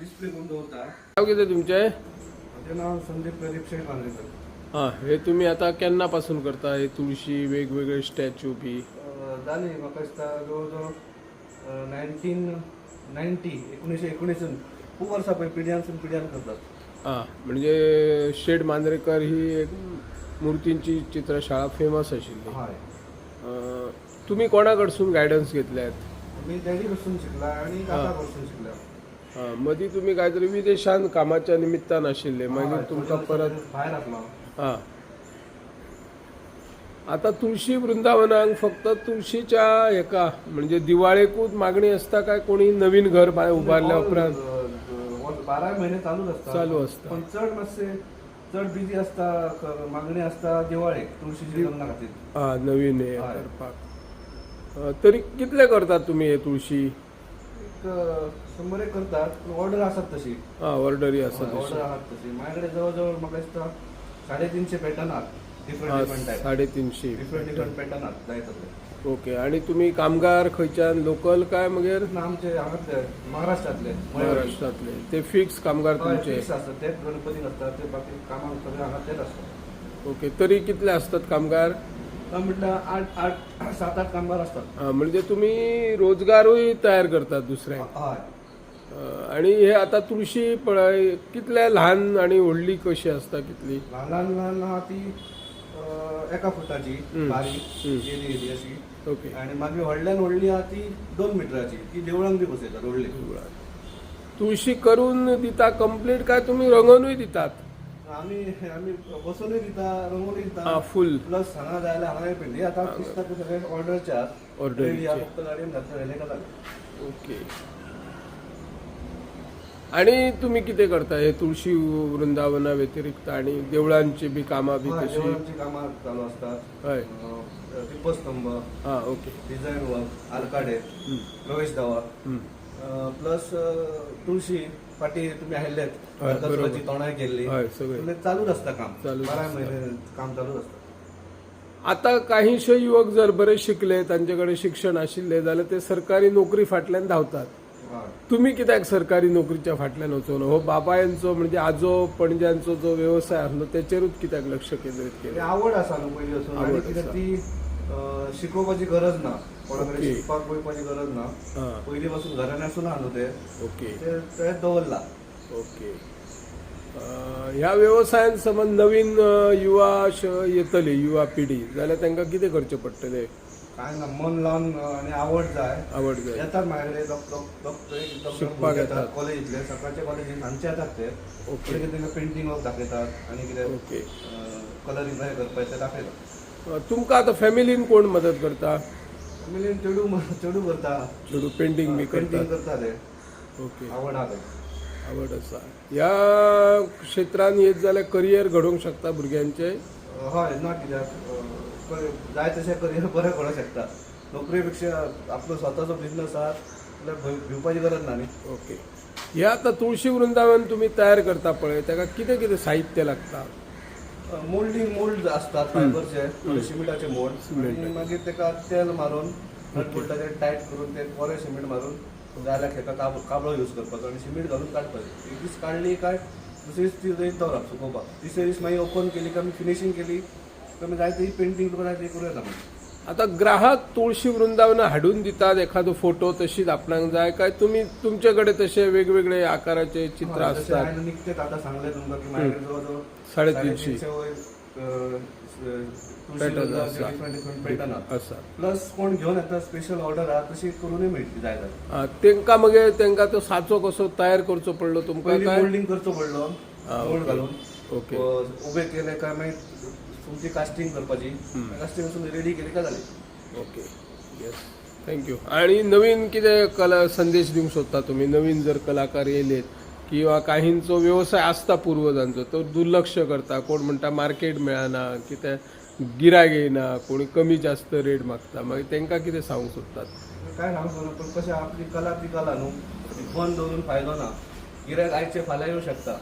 Display कोण दवरता नाव कितें तुमचें? म्हजें नाव संदीप प्रदीप शेठ हां हे तुम्ही आता केन्ना पासून करता? हे तुळशी वेगवेगळे स्टॅच्यू बी. जाली म्हाका दिसता जवळ नायन्टीन नायन्टी एकोणीशे एकोणीसून खूप वर्सां पळय पिढ्यानसून पिढ्यान करतात. हां म्हणजे शेड मांद्रेकर ही एक मुर्तींची चित्रशाळा फेमस आशिल्ली हय. अं, तुम्ही कोणाकडसून गायडन्स घेतल्यात? मी डॅडी पासून शिकला आणि काका शिकला मदीं तुम्ही काहीतरी विदेशांत कामाच्या निमित्तान आशिल्ले मागीर हय, तुमकां परत भायर हां. आता तुळशी वृंदावनाक फक्त तुळशीच्या हेका म्हणजे दिवाळेकूच मागणी असता काय कोणी नवीन घर उबारल्या उपरांत? बारा महिने चालूच असता चालू असता. पण चड मातशे चड बिजी असता मागणी असता दिवाळेक तुळशीची लग्ना खातीर हा नवीन हे. करपाक. तरी कितले करतात तुम्ही हे तुळशी? शंबर एक करतात पण ऑर्डर आसात तशी. हा ऑर्डरी आसा ऑर्डर तशी. आहात तशी. माझ्याकडे जवळजवळ म्हाका दिसता साडेतीनशे पॅटर्न आहात. डिफरंट डिफरंट टायप साडेतीनशे. डिफरंट डिफरंट पॅटर्न आहात जाय तसले. ओके आणि तुम्ही कामगार खंयच्यान लोकल काय मगेर ना आमचे हांगातले महाराष्ट्रातले महाराष्ट्रातले. ते फिक्स कामगार तुमचे. फिक्स असतात. तेच गणपतीक असतात ते बाकी कामाक सगळे हांगा तेच असतात. ओके तरी कितले असतात कामगार? म्हटलं आठ आठ सात आठ कामगार असतात. हा, म्हणजे तुम्ही रोजगारूय तयार करतात दुसऱ्यांक हय अं, आणि हे आता तुळशी पळय कितले ल्हान आणि व्हडली कशी असता कितली ल्हान ल्हान आहा ती अं, एका फुटाची. बारीक हम्म. अशी. ओके. आणि मागीर व्हडल्यान व्हडली आहा ती दोन मिटराची ती देवळांक बी बसयतात व्हडली तुळशी करून दिता कंप्लीट काय तुम्ही रंगवूनय दितात? आमी आमी बसूनय दिता रंगोली दिता फुल प्लस हांगा जाय जाल्यार हांगा आता दिसता ते सगळे ऑर्डरचे आहात Order Ready आहा, चे. फक्त गाडयेन. ओके. आणि तुम्ही किती करता हे तुळशी वृंदावना व्यतिरिक्त आणि देवळांची बी कामां बी देवळांची कामां चालू असतात. हय. दीपस्तंभ हा ओके. डिझाईन वर्क हम्म, प्रवेश दावा. प्लस तुळशी फाटी तुम्ही आयिल्लेत हय, कचऱ्याची बरोबर. तोंडाय केल्ली हय सगळे म्हणजे चालूच असता काम चालूच बारा असता. महिने काम चालूच असता आता काहीशे युवक जर बरे शिकले तांच्याकडे शिक्षण आशिल्ले जाल्यार ते सरकारी नोकरी फाटल्यान धांवतात हय. तुम्ही कित्याक सरकारी नोकरीच्या फाटल्यान वचून हो बाबायांचो म्हणजे आजो पणज्यांचो जो व्यवसाय आसलो तेचेरूच कित्याक लक्ष केंद्रीत ती केलें आवड आसा न्हू पयली वचून आवड आसा. ती शिकोवपाची गरज ना कोणाकडे ओके. शिकपाक वयपाची गरज ना हा पयली पासून घरान आसून आहा न्हू ते ओके ते ते दवरला ओके ह्या व्यवसायान समज नवीन युवा श- येतली युवा पिढी जाल्यार तांकां कितें करचें पडटलें काय ना मन लावन आणि आवड जाय आवड जाय येतात माझ्याकडे शिकपाक येतात. कॉलेजीतले सकाळचे कॉलेजीत सांजचे येतात ते ओके कितें पेंटिंग दाखयतात आनी कितें ओके कलरींग हे करपाक ते दाखयतात तुमकां आतां फॅमिलीन कोण मदत करता? फॅमिलीन चेडू चेडू करता. चेडू पेंटिंग बी पेंटिंग करता. ते. ओके आवड आहा. आवड आसा ह्या क्षेत्रान येत जाल्यार करियर घडोवंक शकता भुरग्यांचे हय ना कित्याक अं, जाय तशें करियर बरें करूंक शकता. नोकरे पेक्षा आपलो स्वताचो बिझनस आहा जाल्यार भंय- भिवपाची गरज ना न्ही. ओके हे आता तुळशी वृंदावन तुम्ही तयार करता पळय ताका कितें कितें साहित्य लागता मोल्डिंग मोल्ड असतात फायबरचे थोडे सिमेंटाचे मोल्ड. आणि मागीर तेका तेल मारून नट बोल्टाचे टायट करून ते बरें सिमेंट मारून जाल्यार हेका काब- काबळो यूज करपाचो आनी सिमेंट घालून काडपाचें एक दीस काडली काय दुसरे दीस ती रयत दवरप सुकोवपाक तिसरे दीस मागीर ओपन केली काय फिनिशिंग केली कमी जाय ती पेंटिंग तुका जाय ती करूं येता आता ग्राहक तुळशी वृंदावन हाडून दितात एखादो फोटो तशीच आपणाक जाय काय तुम्ही तुमच्याकडे तसे वेगवेगळे आकाराचे चित्र असतात. साडेतीनशे. आसा. पॅटर्न आसा प्लस कोण घेवन येता स्पेशल ऑर्डर आहा तशी करूनय मेळटली जाय जाल्यार तेंका मगे तेंका तो साचो कसो तयार करचो पडलो तुमकां काय? मोल्डिंग करचो पडलो मोल्ड. घालून. ओके. उबे केले काय मागीर तुमची कास्टिंग करपाची कास्टिंग वचून रेडी केली काय जाली ओके येस थँक्यू आणि नवीन कितें कला संदेश दिवंक सोदता तुम्ही? नवीन जर कलाकार येयलेत किंवा काहींचो व्यवसाय आसता पूर्वजांचो तो दुर्लक्ष करता. कोण म्हणटा मार्केट मेळना कितें गिरायक येयना कोणी कमी जास्त रेट मागता. मागीर तांकां कितें सांगूंक सोदतात काय सांगतो ना पण कशें आपली कला ती कला न्हू? बंद दवरून फायदो ना. गिरायक आयचे फाल्यां येवं शकता.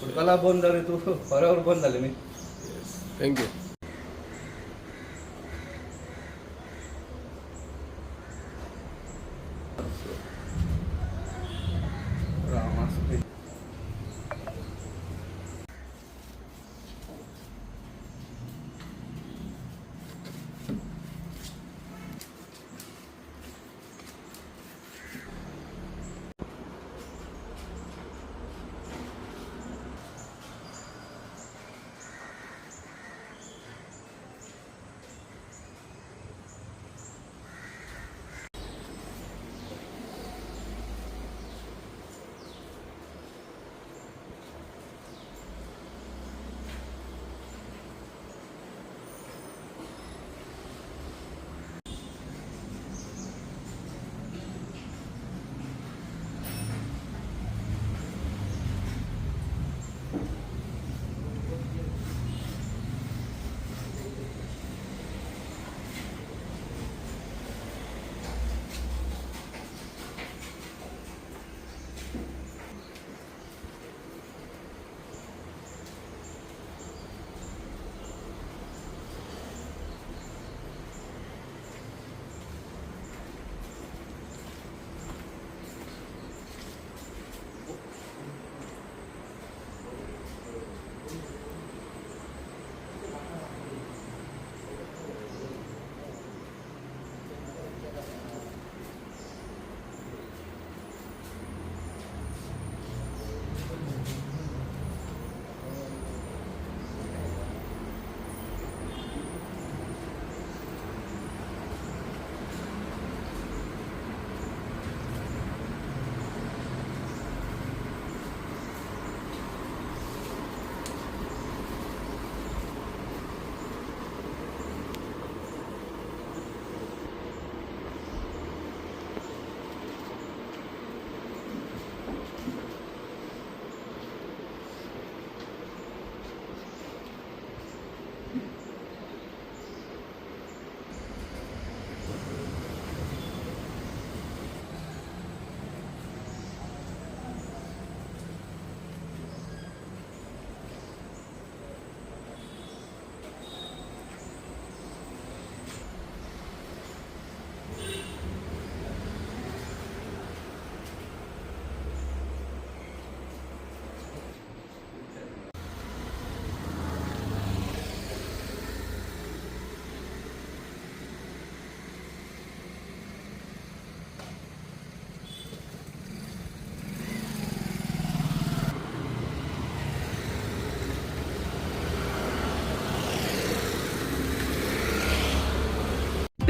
पूण कला बंद जाली तूं बऱ्यावर बंद जाली न्ही थँक्यू राम